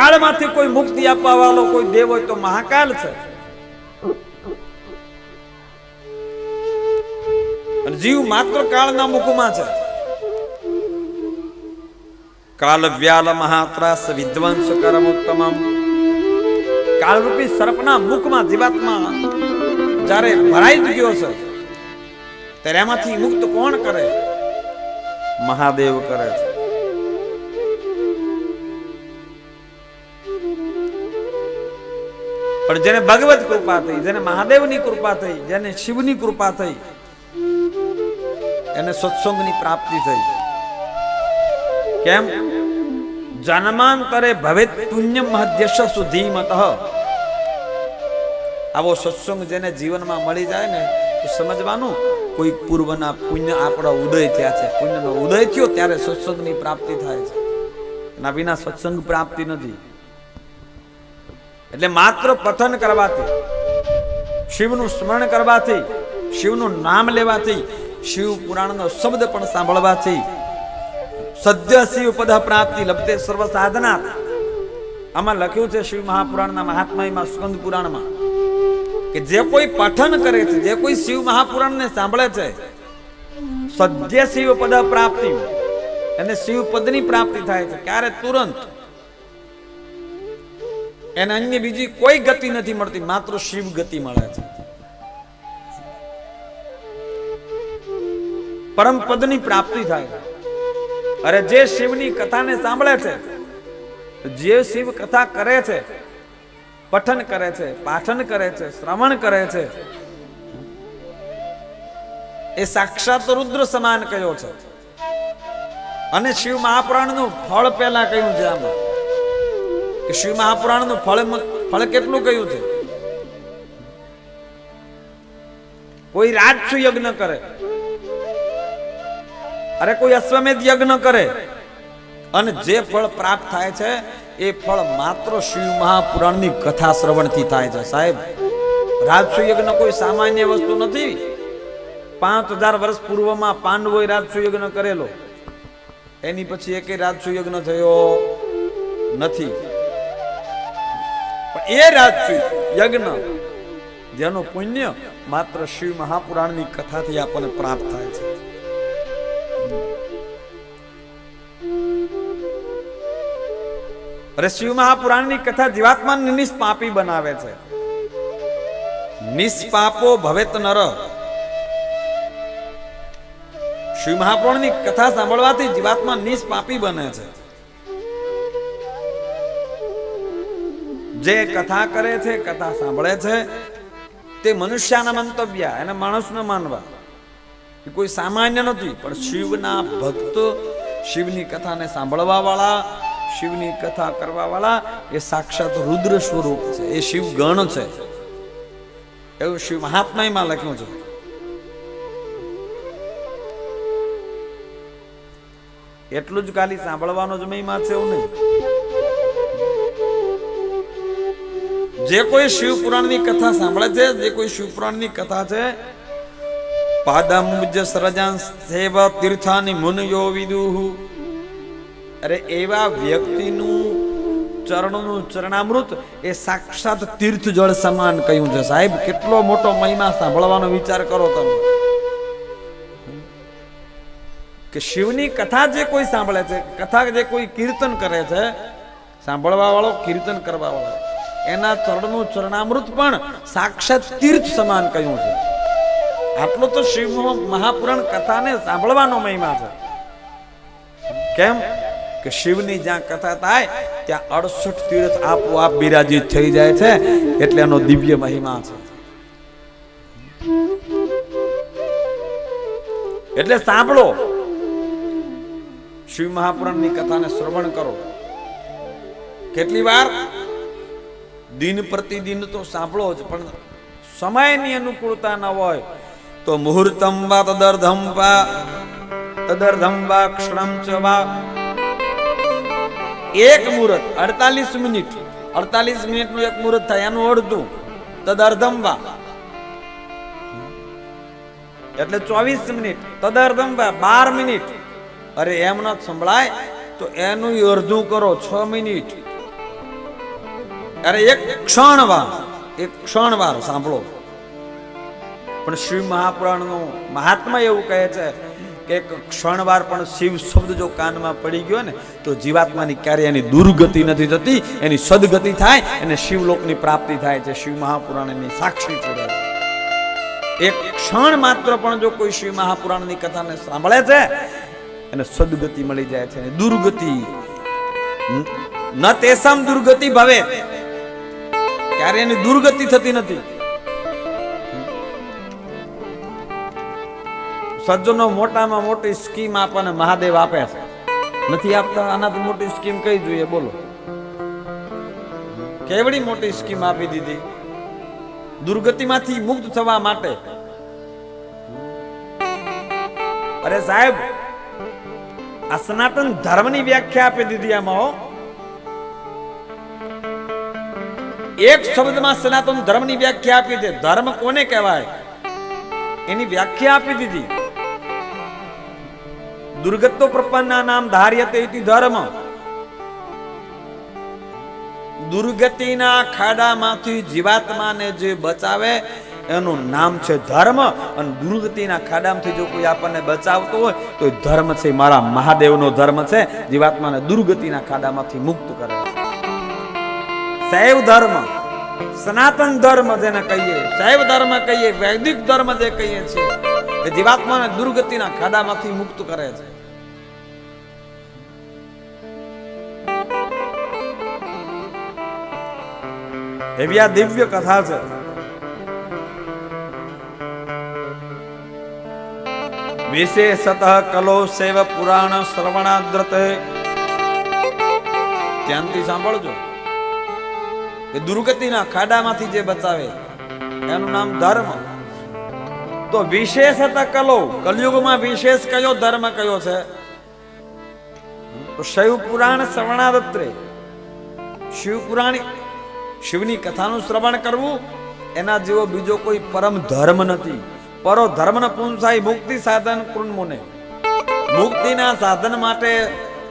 કાળમાંથી કોઈ મુક્તિ આપવા વાળો કોઈ દેવ હોય તો મહાકાલ છે. અને જીવ માત્ર કાળના મુખમાં છે. કાલ વ્યાલ મહાત્રાસ વિધ્વંસ કરમ ઉત્તમમ કાળરૂપી સર્પના મુખમાં જીવાત્મા જ્યારે ભરાઈ જ ગયો છે ત્યારે એમાંથી મુક્ત કોણ કરે? મહાદેવ કરે છે. પણ જેને ભગવત કૃપા થઈ, જેને મહાદેવની કૃપા થઈ, જેને શિવની કૃપા થઈ, એને સત્સંગની પ્રાપ્તિ થઈ. કેમ? જન્માંતરે ભવે પુણ્ય મહદ્યશ સુધીમત આવો સત્સંગ જેને જીવનમાં મળી જાય ને, તો સમજવાનું, કોઈ પૂર્વના પુણ્ય આપણા ઉદય થયા છે. પુણ્યનો ઉદય થયો, ત્યારે સત્સંગની પ્રાપ્તિ થાય છે. એના વિના સત્સંગ પ્રાપ્તિ નથી. એટલે માત્ર પઠન કરવાથી, શિવનું સ્મરણ કરવાથી, શિવનું નામ લેવાથી, શિવ પુરાણનો શબ્દ પણ સાંભળવાથી, સદ્ય શિવ પદ પ્રાપ્તિ લબ્ધે સર્વ સાધના આમાં લખ્યું છે શિવ મહાપુરાણના મહાત્મામાં સ્કંદ પુરાણમાં કે જે કોઈ પઠન કરે છે, જે કોઈ શિવ મહાપુરાણને સાંભળે છે, સદ્ય શિવ પદ પ્રાપ્તિ એને શિવ પદની પ્રાપ્તિ થાય છે. ક્યારે? તુરંત. એને અન્ય બીજી કોઈ ગતિ નથી મળતી, માત્ર શિવ ગતિ મળે છે. પરમ પદની પ્રાપ્તિ થાય અરે જે શિવની કથાને સાંભળે છે, જે શિવ કથા કરે છે, પઠન કરે છે, પાઠન કરે છે, શ્રવણ કરે છે, એ સાક્ષાત રુદ્ર સમાન કયો છે. અને શિવ મહાપુરાણનું ફળ પહેલા કયું છે આમાં. કે શિવ મહાપુરાણનું ફળ ફળ કેટલું કયું છે? કોઈ રાજસુ યજ્ઞ કરે. અરે કોઈ અશ્વમેધ યજ્ઞ કરે. અને જે ફળ પ્રાપ્ત થાય છે, એ ફળ માત્ર શિવ મહાપુરાણની કથા શ્રવણથી થાય છે. સાહેબ, રાજસુ યજ્ઞ કોઈ સામાન્ય વસ્તુ નથી. પાંચ હજાર વર્ષ પૂર્વમાં પાંડવોએ રાજસુ યજ્ઞ કરેલો. એની પછી એકે રાજસુ યજ્ઞ થયો નથી. એ રાજસુ યજ્ઞ. જેનું પુણ્ય માત્ર શિવ મહાપુરાણની કથાથી આપણને પ્રાપ્ત થાય છે. અરે શિવ મહાપુરાણની કથા જીવાત્માને નિષ્પાપી બનાવે છે. નિષ્પાપો ભવેત નર. શિવ મહાપુરાણની કથા સાંભળવાથી જીવાત્મા નિષ્પાપી બને છે. જે કથા કરે છે, કથા સાંભળે છે, તે મનુષ્યના મંતવ્ય, એને માણસને માનવા. એ કોઈ સામાન્ય નથી, પણ શિવના ભક્ત શિવની કથાને સાંભળવા વાળા શિવની કથા કરવા વાળા એ સાક્ષાત રુદ્ર સ્વરૂપ છે, એ શિવ ગણ છે. એવું શિવ મહાત્મામાં લખ્યું છે. એટલું જ ખાલી સાંભળવાનો જ મહિમા છે એવું નહીં. જે કોઈ શિવ પુરાણની કથા સાંભળે છે, જે કોઈ શિવ પુરાણની કથા છે પાદામુજ સરજાન સેવ તીર્થાની મુનયો વિદુહુ. અરે એવા વ્યક્તિનું ચરણનું ચરણામૃત એ સાક્ષાત તીર્થ જળ સમાન કહ્યું છે. સાહેબ, કેટલો મોટો મહિમા સાંભળવાનો વિચાર કરો તમે. કે શિવની કથા જે કોઈ સાંભળે છે, કથા જે કોઈ કીર્તન કરે છે સાંભળવા વાળો કીર્તન કરવા વાળો એના ચરણનું ચરણામૃત પણ સાક્ષાત તીર્થ સમાન કહ્યું છે. આટલો તો શિવ મહાપુરાણ કથાને સાંભળવાનો મહિમા છે. કેમ કે શિવની જ્યાં કથા થાય, ત્યાં અડસઠ તીર્થ આપોઆપ બિરાજિત થઈ જાય છે, એટલે એનો દિવ્ય મહિમા છે. એટલે સાંભળો, શિવ મહાપુરાણની કથાને શ્રવણ કરો. કેટલી વાર દિન પ્રતિદિન તો સાંભળો જ, પણ સમયની અનુકૂળતા ન હોય તો મુહૂર્તમ વા તદર્ધમ વા તદર્ધમ વા ક્ષણમ ચ વા. એક મુહૂર્ત, અડતાલીસ મિનિટ, અડતાલીસ મિનિટનું એક મુહૂર્ત થાય, એનું અડધું, તદર્ધમ વા. એટલે ચોવીસ મિનિટ, તદર્ધમ વા, બાર મિનિટ. અરે એમ ન સંભળાય, તો એનું અડધું કરો, છ મિનિટ. અરે એક ક્ષણ વાર એક ક્ષણ વાર સાંભળો. પણ શિવ મહાપુરાણનું મહાત્મા એવું કહે છે કે એક ક્ષણવાર પણ શિવ શબ્દ જો કાનમાં પડી ગયો ને, તો જીવાત્માની ક્યારે એની દુર્ગતિ નથી થતી, એની સદગતિ થાય અને શિવલોકની પ્રાપ્તિ થાય છે. શિવ મહાપુરાણ એની સાક્ષી પૂરે એક ક્ષણ માત્ર પણ જો કોઈ શિવ મહાપુરાણની કથાને સાંભળે છે, એને સદગતિ મળી જાય છે. દુર્ગતિ ન તેસામ દુર્ગતિ ભવે. ક્યારે એની દુર્ગતિ થતી નથી. સજ્જનો મોટામાં મોટી સ્કીમ આપણને મહાદેવ આપે છે. નથી આપતા? આનાથી મોટી સ્કીમ કઈ જોઈએ? બોલો. કેવડી મોટી સ્કીમ આપી દીધી? દુર્ગતિમાંથી મુક્ત થવા માટે. અરે સાહેબ, આ સનાતન ધર્મની વ્યાખ્યા આપી દીધી આમાં એક શબ્દમાં સનાતન ધર્મની વ્યાખ્યા આપી છે. ધર્મ કોને કહેવાય? એની વ્યાખ્યા આપી દીધી. દુર્ગતો પ્રપન્ના નામ ધાર્યતે ધર્મ. દુર્ગતિના ખાડામાંથી જીવાત્માને જે બચાવે, એનું નામ છે ધર્મ. અને દુર્ગતિના ખાડામાંથી જો કોઈ આપણને બચાવતો હોય, તો એ ધર્મ છે. મારા મહાદેવનો ધર્મ છે. જીવાત્માને દુર્ગતિના ખાડામાંથી મુક્ત કરે છે. શૈવ ધર્મ, સનાતન ધર્મ જેને કહીએ. શૈવ ધર્મ કહીએ, વૈદિક ધર્મ જે કહીએ છીએ, એ જીવાત્માને દુર્ગતિના ખાડામાંથી મુક્ત કરે છે. એવી આ દિવ્ય કથા છે. વિશેષત કલો સેવ પુરાણ શ્રવણાદ્રત. ધ્યાનથી સાંભળજો. કે દુર્ગતિના ખાડામાંથી જે બચાવે, એનું નામ ધર્મ. તો વિશેષ હતા કલો. કલયુગમાં વિશેષ કયો ધર્મ કયો છે? તો શૈવ પુરાણ શ્રવણાદત્રે. શિવ પુરાણ શિવની કથાનું શ્રવણ કરવું, એના જેવો બીજો કોઈ પરમ ધર્મ નથી. પરો ધર્મ ન પુંસાઈ મુક્તિ સાધન કૃન્મુને મુક્તિના સાધન માટે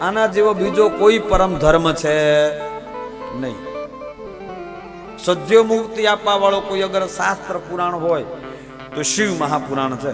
આના જેવો બીજો કોઈ પરમ ધર્મ છે નહીં. સદ્ય મુક્તિ આપવા વાળો કોઈ અગર શાસ્ત્ર પુરાણ હોય તો શિવ મહાપુરાણ છે.